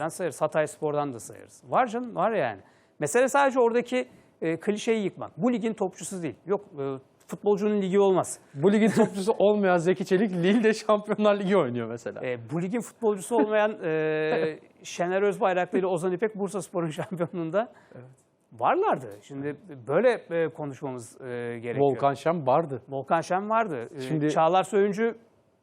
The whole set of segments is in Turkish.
nereden sayarız? Hatay Spor'dan da sayarız. Var canım var yani. Mesele sadece oradaki e, klişeyi yıkmak. Bu ligin topçusu değil. Yok e, futbolcunun ligi olmaz. Bu ligin topçusu olmayan Zeki Çelik Lille'de Şampiyonlar Ligi oynuyor mesela. E, bu ligin futbolcusu olmayan e, Şener Özbayraklı ile Ozan İpek Bursa Spor'un şampiyonluğunda varlardı. Şimdi böyle e, konuşmamız e, gerekiyor. Volkan Şen vardı. Volkan Şen vardı. E, Şimdi- Çağlar Çağlar Söyüncü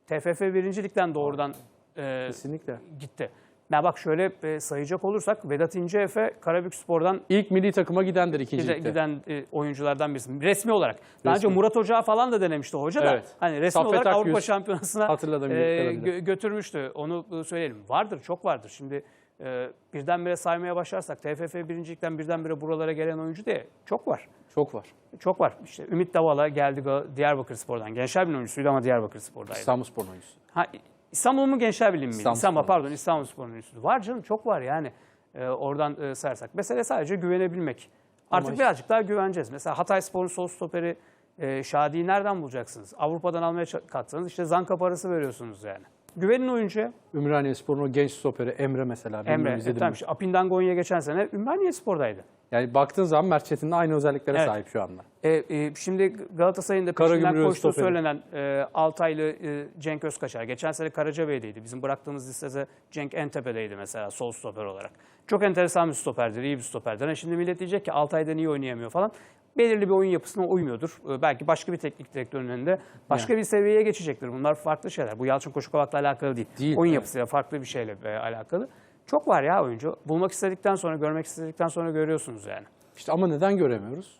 TFF birincilikten doğrudan e, Kesinlikle. gitti. Ya bak şöyle e, sayacak olursak Vedat İnceefe Karabük Spor'dan İlk milli takıma gidendir gide- ikincilikte. giden e, oyunculardan birisi. Resmi olarak. Daha önce Resmi. Murat Hoca falan da denemişti hoca da. Evet. Hani resmi Saffet olarak Avrupa Akgüz. Şampiyonası'na Hatırladım, e, gö- götürmüştü. Onu e, söyleyelim. Vardır, çok vardır. Şimdi e, birdenbire saymaya başlarsak TFF birincilikten birdenbire buralara gelen oyuncu diye çok var. Çok var. Çok var. İşte Ümit Davala geldi Gal- Diyarbakır Spor'dan. Gençler Birliği oyuncusuydu ama Diyarbakır Spor'daydı. İstanbulspor oyuncusu. Ha, İstanbul mu Gençler Birliği mi? İstanbul İstanbul, Spor. pardon İstanbul Spor'un oyuncusu. Var canım çok var yani. Ee, oradan e, sayarsak. Mesele sadece güvenebilmek. Artık işte- birazcık daha güveneceğiz. Mesela Hatay Spor'un sol stoperi e, Şadi'yi nereden bulacaksınız? Avrupa'dan almaya kalksanız işte zanka parası veriyorsunuz yani. Güvenin oyuncuya. Ümraniye Spor'un o genç stoperi Emre mesela. Emre. E, tamam işte Apin'den Gonya geçen sene Ümraniye Spor'daydı. Yani baktığın zaman Mert Çetin de aynı özelliklere Evet. sahip şu anda. E, e, şimdi Galatasaray'ın da peşinden koştuğu söylenen e, Altaylı e, Cenk Özkaçar. Geçen sene Karacabey'deydi. Bizim bıraktığımız listede Cenk Entepe'deydi mesela sol stoper olarak. Çok enteresan bir stoperdir, iyi bir stoperdir. Hani şimdi millet diyecek ki Altay'da niye oynayamıyor falan. Belirli bir oyun yapısına uymuyordur. E, belki başka bir teknik direktörün önünde başka bir seviyeye geçecektir. Bunlar farklı şeyler. Bu Yalçın Koşukovak'la alakalı değil. Değil, oyun evet. yapısıyla farklı bir şeyle e, alakalı. Çok var ya oyuncu. Bulmak istedikten sonra, görmek istedikten sonra görüyorsunuz yani. İşte ama neden göremiyoruz?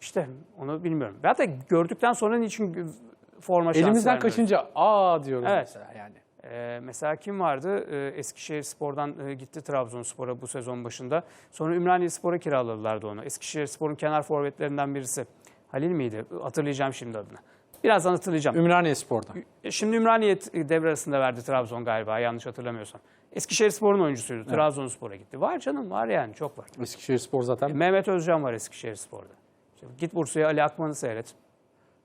İşte onu bilmiyorum. Hatta gördükten sonra niçin forma şansı Elimizden vermiyoruz? kaçınca aa diyoruz Evet. mesela yani. Ee, mesela kim vardı? Ee, Eskişehir Spor'dan e, gitti Trabzonspor'a bu sezon başında. Sonra Ümraniye Spor'a kiraladılardı onu. Eskişehir Spor'un kenar forvetlerinden birisi. Halil miydi? Hatırlayacağım şimdi adını. Birazdan hatırlayacağım. Ümraniye Spor'dan. E, Şimdi Ümraniye t- devre arasında verdi Trabzon galiba yanlış hatırlamıyorsam. Eskişehir Spor'un oyuncusuydu. Trabzonspor'a gitti. Var canım var yani çok var. Eskişehir Spor zaten. Mehmet Özcan var Eskişehir Spor'da. İşte git Bursa'ya Ali Akman'ı seyret.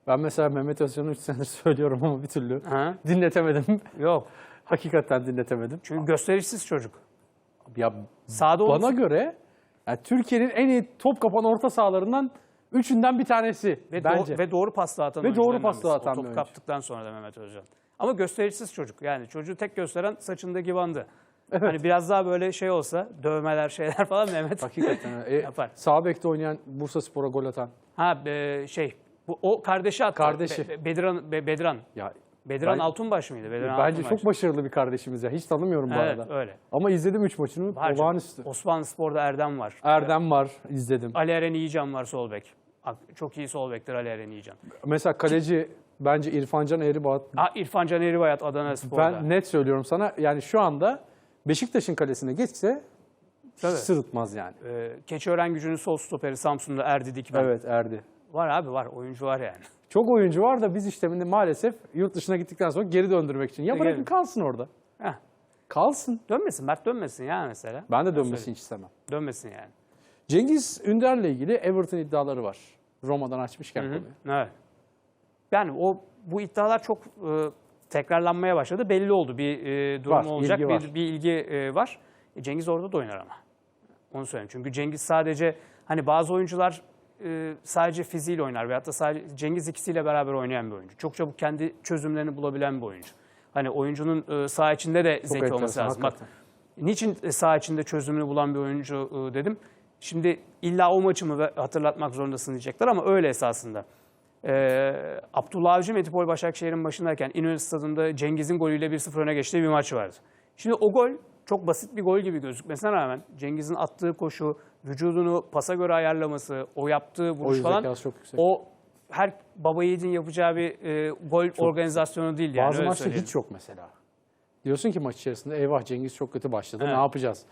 Ben mesela Mehmet Özcan'ı 3 senedir söylüyorum ama bir türlü Ha? dinletemedim. Yok. Hakikaten dinletemedim. Çünkü gösterişsiz çocuk. Ya Sağda bana olursa göre yani Türkiye'nin en iyi top kapan orta sahalarından üçünden bir tanesi ve, bence. doğru, ve doğru pasla atan Ve doğru pasla atan O top kaptıktan sonra da Mehmet Özcan. Ama gösterişsiz çocuk. Yani çocuğu tek gösteren saçındaki bandı. Hani biraz daha böyle şey olsa dövmeler şeyler falan Mehmet Hakikaten. E, Yapar. Sağ bekte oynayan Bursa Spor'a gol atan. Ha e, şey bu o kardeşi attı. Kardeşi. Be- Bedran Be- Bedran. Ya Bedran Ben- Altunbaş mıydı? Bedran bence Altunbaş. çok başarılı bir kardeşimiz ya. Hiç tanımıyorum bu Evet arada. öyle. Ama izledim 3 maçını. Var. Olağanüstü. Osmanlı Spor'da Erdem var. Erdem var izledim. Ali Eren İyican var sol bek. Çok iyi sol bektir Ali Eren İyican. Mesela kaleci bence İrfancan Eğribat. Ha, İrfan Can Eribayat Adana Spor'da. Ben net söylüyorum sana yani şu anda Beşiktaş'ın kalesine geçse hiç Tabii. sırıtmaz yani. Ee, Keçiören gücünün sol stoperi Samsun'da Erdi Dikmen. Evet Erdi. Var abi var. Oyuncu var yani. Çok oyuncu var da biz işte maalesef yurt dışına gittikten sonra geri döndürmek için. Ya Geri- bırakın kalsın orada. Heh. Kalsın. Dönmesin. Mert dönmesin ya mesela. Ben de dönmesini hiç istemem. Dönmesin yani. Cengiz Ünder'le ilgili Everton iddiaları var. Roma'dan açmışken konuyu. Evet. Yani o bu iddialar çok e, tekrarlanmaya başladı. Belli oldu. Bir e, durum Var, olacak. ilgi bir, var. bir ilgi e, var. E, Cengiz orada da oynar ama. Onu söyleyeyim. Çünkü Cengiz sadece hani bazı oyuncular e, sadece fiziğiyle oynar veyahut da sadece Cengiz ikisiyle beraber oynayan bir oyuncu. Çok çabuk kendi çözümlerini bulabilen bir oyuncu. Hani oyuncunun e, saha içinde de zeki olması lazım. Bak niçin e, saha içinde çözümünü bulan bir oyuncu e, dedim. Şimdi illa o maçı mı hatırlatmak zorundasın diyecekler ama öyle esasında. Ee, Abdullah Avcı Metropol Başakşehir'in başındayken İnönü Stadı'nda Cengiz'in golüyle 1-0 öne geçtiği bir maç vardı. Şimdi o gol çok basit bir gol gibi gözükmesine rağmen Cengiz'in attığı koşu, vücudunu pasa göre ayarlaması, o yaptığı vuruş Oyun falan çok yüksek. o her baba yiğidin yapacağı bir e, gol organizasyonu değil yani. Bazı maçta söyleyelim. hiç yok mesela. Diyorsun ki maç içerisinde eyvah Cengiz çok kötü başladı Evet. ne yapacağız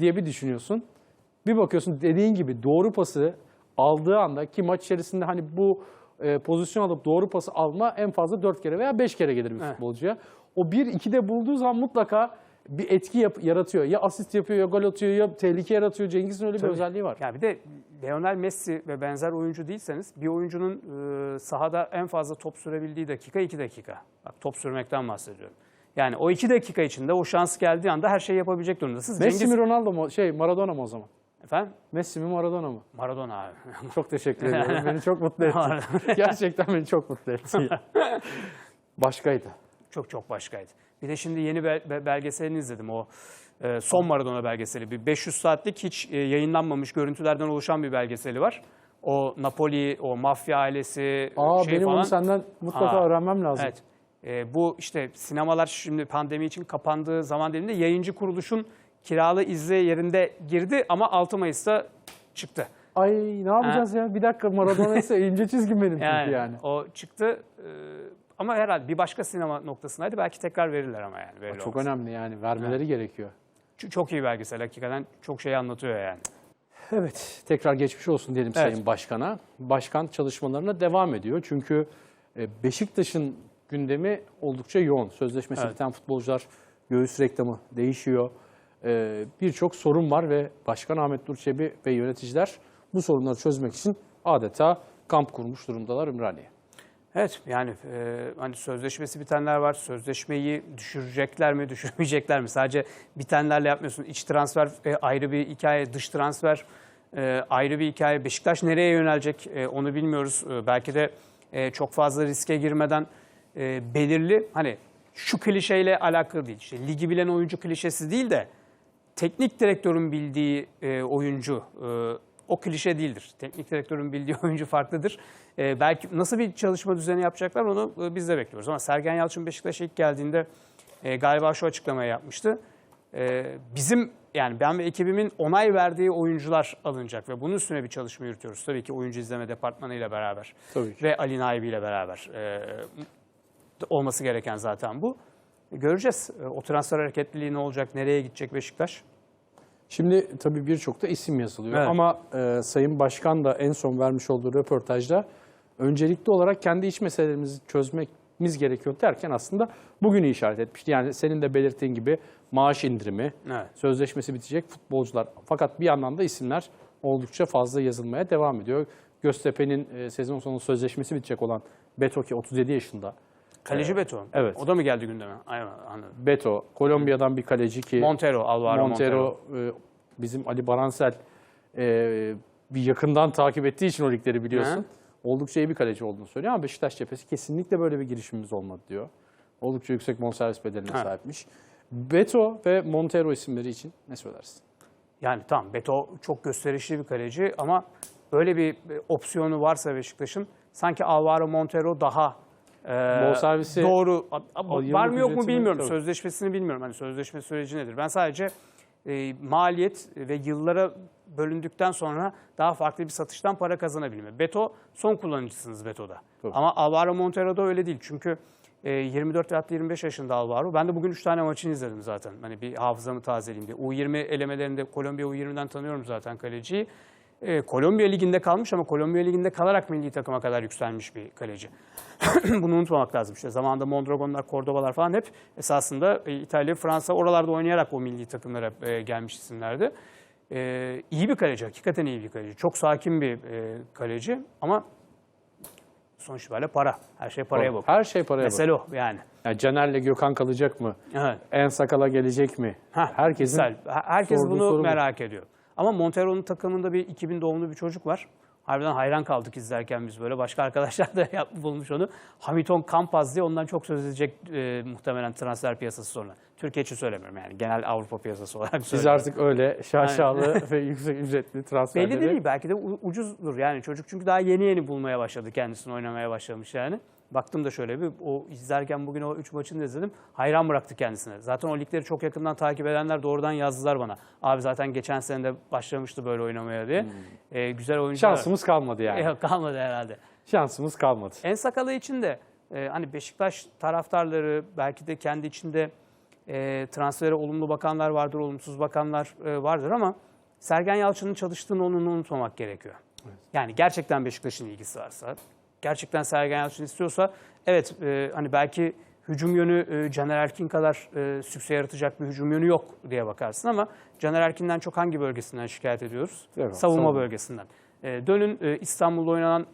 diye bir düşünüyorsun. Bir bakıyorsun dediğin gibi doğru pası aldığı anda ki maç içerisinde hani bu e, pozisyon alıp doğru pası alma en fazla 4 kere veya 5 kere gelir bir Evet. futbolcuya. O 1-2'de bulduğu zaman mutlaka bir etki yap- yaratıyor. Ya asist yapıyor ya gol atıyor ya tehlike yaratıyor. Cengiz'in öyle bir Tabii. özelliği var. Ya bir de Lionel Messi ve benzer oyuncu değilseniz bir oyuncunun e, sahada en fazla top sürebildiği dakika 2 dakika. Bak top sürmekten bahsediyorum. Yani o iki dakika içinde o şans geldiği anda her şeyi yapabilecek durumdasınız. Messi Cengiz, mi Ronaldo mu? Şey Maradona mı o zaman? Efendim Messi mi Maradona mı? Maradona abi. Çok teşekkür ediyorum. beni çok mutlu etti. Gerçekten beni çok mutlu etti. Başkaydı. Çok çok başkaydı. Bir de şimdi yeni be- be- belgeselini izledim o e, son Maradona belgeseli. Bir 500 saatlik hiç e, yayınlanmamış görüntülerden oluşan bir belgeseli var. O Napoli, o mafya ailesi Aa şey benim falan. onu senden mutlaka Aa, öğrenmem lazım. Evet. E, bu işte sinemalar şimdi pandemi için kapandığı zaman diliminde yayıncı kuruluşun kiralı izle yerinde girdi ama 6 Mayıs'ta çıktı. Ay ne yapacağız ya? Bir dakika Maradona ise ince çizgim benim Yani, çünkü yani. o çıktı e, ama herhalde bir başka sinema noktasındaydı. Belki tekrar verirler ama yani. belli Çok olmaz. önemli yani vermeleri gerekiyor. Ç- Çok iyi belgesel hakikaten çok şey anlatıyor yani. Evet, tekrar geçmiş olsun diyelim Evet. Sayın Başkan'a. Başkan çalışmalarına devam ediyor. Çünkü e, Beşiktaş'ın gündemi oldukça yoğun. Sözleşmesi Evet. biten futbolcular, göğüs reklamı değişiyor. E, Birçok sorun var ve Başkan Ahmet Nur ve yöneticiler bu sorunları çözmek için adeta kamp kurmuş durumdalar Ümraniye. Evet yani e, hani sözleşmesi bitenler var. Sözleşmeyi düşürecekler mi, düşürmeyecekler mi? Sadece bitenlerle yapmıyorsun. İç transfer e, ayrı bir hikaye, dış transfer e, ayrı bir hikaye. Beşiktaş nereye yönelecek e, onu bilmiyoruz. E, belki de e, çok fazla riske girmeden e, belirli hani şu klişeyle alakalı değil. İşte ligi bilen oyuncu klişesi değil de teknik direktörün bildiği e, oyuncu e, o klişe değildir. Teknik direktörün bildiği oyuncu farklıdır. E, belki nasıl bir çalışma düzeni yapacaklar onu e, biz de bekliyoruz. Ama Sergen Yalçın Beşiktaş'a ilk geldiğinde e, galiba şu açıklamayı yapmıştı. E, bizim yani ben ve ekibimin onay verdiği oyuncular alınacak ve bunun üstüne bir çalışma yürütüyoruz. Tabii ki oyuncu izleme departmanıyla beraber Tabii ki. ve Ali Naibi ile beraber e, olması gereken zaten bu. Göreceğiz. E, O transfer hareketliliği ne olacak, nereye gidecek Beşiktaş? Şimdi tabii birçok da isim yazılıyor Evet. ama e, Sayın Başkan da en son vermiş olduğu röportajda öncelikli olarak kendi iç meselelerimizi çözmemiz gerekiyor derken aslında bugünü işaret etmişti. Yani senin de belirttiğin gibi maaş indirimi, Evet. sözleşmesi bitecek futbolcular. Fakat bir yandan da isimler oldukça fazla yazılmaya devam ediyor. Göztepe'nin e, sezon sonu sözleşmesi bitecek olan Betoke 37 yaşında. Kaleci Beto. evet. O da mı geldi gündeme? Aynen anladım. Beto, Kolombiya'dan bir kaleci ki Montero, Alvaro Montero. Montero, e, bizim Ali Baransel e, bir yakından takip ettiği için o ligleri biliyorsun. Hı. Oldukça iyi bir kaleci olduğunu söylüyor ama Beşiktaş cephesi kesinlikle böyle bir girişimimiz olmadı diyor. Oldukça yüksek bonservis bedeline Ha. sahipmiş. Beto ve Montero isimleri için ne söylersin? Yani tamam Beto çok gösterişli bir kaleci ama böyle bir e, opsiyonu varsa Beşiktaş'ın sanki Alvaro Montero daha e, Bonservisi- doğru. Var mı yok mu bilmiyorum. Tabii. Sözleşmesini bilmiyorum. Hani sözleşme süreci nedir? Ben sadece e, maliyet ve yıllara bölündükten sonra daha farklı bir satıştan para kazanabilme. Beto son kullanıcısınız Beto'da. Tabii. Ama Alvaro Montero'da öyle değil. Çünkü e, 24 veyahut da 25 yaşında Alvaro. Ben de bugün 3 tane maçını izledim zaten. Hani bir hafızamı tazeleyeyim diye. U20 elemelerinde Kolombiya U20'den tanıyorum zaten kaleciyi. E, Kolombiya Ligi'nde kalmış ama Kolombiya Ligi'nde kalarak milli takıma kadar yükselmiş bir kaleci. Bunu unutmamak lazım. İşte zamanında Mondragonlar, Cordoba'lar falan hep esasında e, İtalya, Fransa oralarda oynayarak o milli takımlara e, gelmiş isimlerdi. E, iyi bir kaleci, hakikaten iyi bir kaleci. Çok sakin bir e, kaleci ama sonuç itibariyle para. Her şey paraya bakıyor. Her şey paraya Mesele o yani. Yani Caner'le Gökhan kalacak mı? Evet. En sakala gelecek mi? Heh, Herkesin misal. Herkes bunu soru bu. merak ediyor. Ama Montero'nun takımında bir 2000 doğumlu bir çocuk var. Harbiden hayran kaldık izlerken biz böyle. Başka arkadaşlar da yap, bulmuş onu. Hamilton Campaz diye ondan çok söz edecek e, muhtemelen transfer piyasası sonra. Türkiye için söylemiyorum yani. Genel Avrupa piyasası olarak Biz söylüyorum. artık öyle şaşalı ve yüksek ücretli transferleri Belli değil. Belki de ucuzdur yani. Çocuk çünkü daha yeni yeni bulmaya başladı. Kendisini oynamaya başlamış yani. Baktım da şöyle bir o izlerken bugün o 3 maçını da izledim. Hayran bıraktı kendisine. Zaten o ligleri çok yakından takip edenler doğrudan yazdılar bana. Abi zaten geçen sene de başlamıştı böyle oynamaya diye. Ee, güzel oyuncular. Şansımız kalmadı yani. Yok kalmadı herhalde. Şansımız kalmadı. En sakalı için de e, hani Beşiktaş taraftarları belki de kendi içinde e, transfere olumlu bakanlar vardır, olumsuz bakanlar e, vardır ama Sergen Yalçın'ın çalıştığını onun unutmamak gerekiyor. Yani gerçekten Beşiktaş'ın ilgisi varsa, gerçekten Sergen Yalçın istiyorsa evet e, hani belki hücum yönü e, Caner Erkin kadar e, sükse yaratacak bir hücum yönü yok diye bakarsın ama Caner Erkin'den çok hangi bölgesinden şikayet ediyoruz? Evet, savunma savunma. bölgesinden. E, dönün e, İstanbul'da oynanan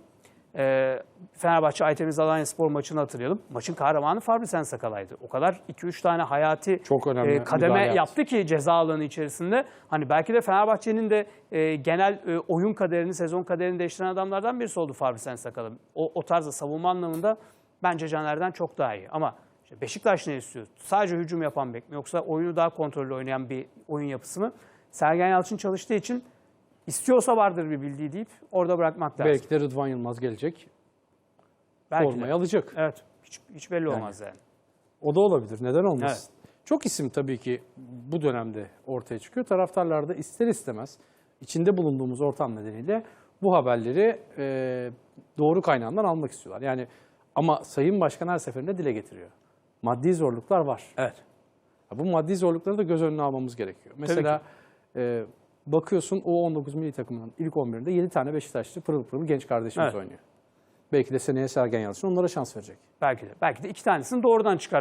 Ee, Fenerbahçe Aytemiz Alanya Spor maçını hatırlayalım. Maçın kahramanı Fabri Sensakala'ydı. O kadar 2-3 tane hayati Çok önemli e, kademe yaptı. ki ceza alanı içerisinde. Hani belki de Fenerbahçe'nin de e, genel e, oyun kaderini, sezon kaderini değiştiren adamlardan birisi oldu Fabri Sensakala. O, o tarzda savunma anlamında bence Caner'den çok daha iyi. Ama işte Beşiktaş ne istiyor? Sadece hücum yapan bek mi? Yoksa oyunu daha kontrollü oynayan bir oyun yapısı mı? Sergen Yalçın çalıştığı için istiyorsa vardır bir bildiği deyip orada bırakmak lazım. Belki de Rıdvan Yılmaz gelecek. Belki de. formayı alacak. Evet. Hiç, hiç belli olmaz yani. O da olabilir. Neden olmasın? Evet. Çok isim tabii ki bu dönemde ortaya çıkıyor. Taraftarlar da ister istemez içinde bulunduğumuz ortam nedeniyle bu haberleri e, doğru kaynağından almak istiyorlar. Yani ama Sayın Başkan her seferinde dile getiriyor. Maddi zorluklar var. Evet. Bu maddi zorlukları da göz önüne almamız gerekiyor. Mesela e, bakıyorsun U19 milli takımının ilk 11'inde 7 tane Beşiktaşlı pırıl pırıl genç kardeşimiz Evet. oynuyor. Belki de seneye Sergen Yalçın onlara şans verecek. Belki de. Belki de iki tanesini doğrudan çıkar.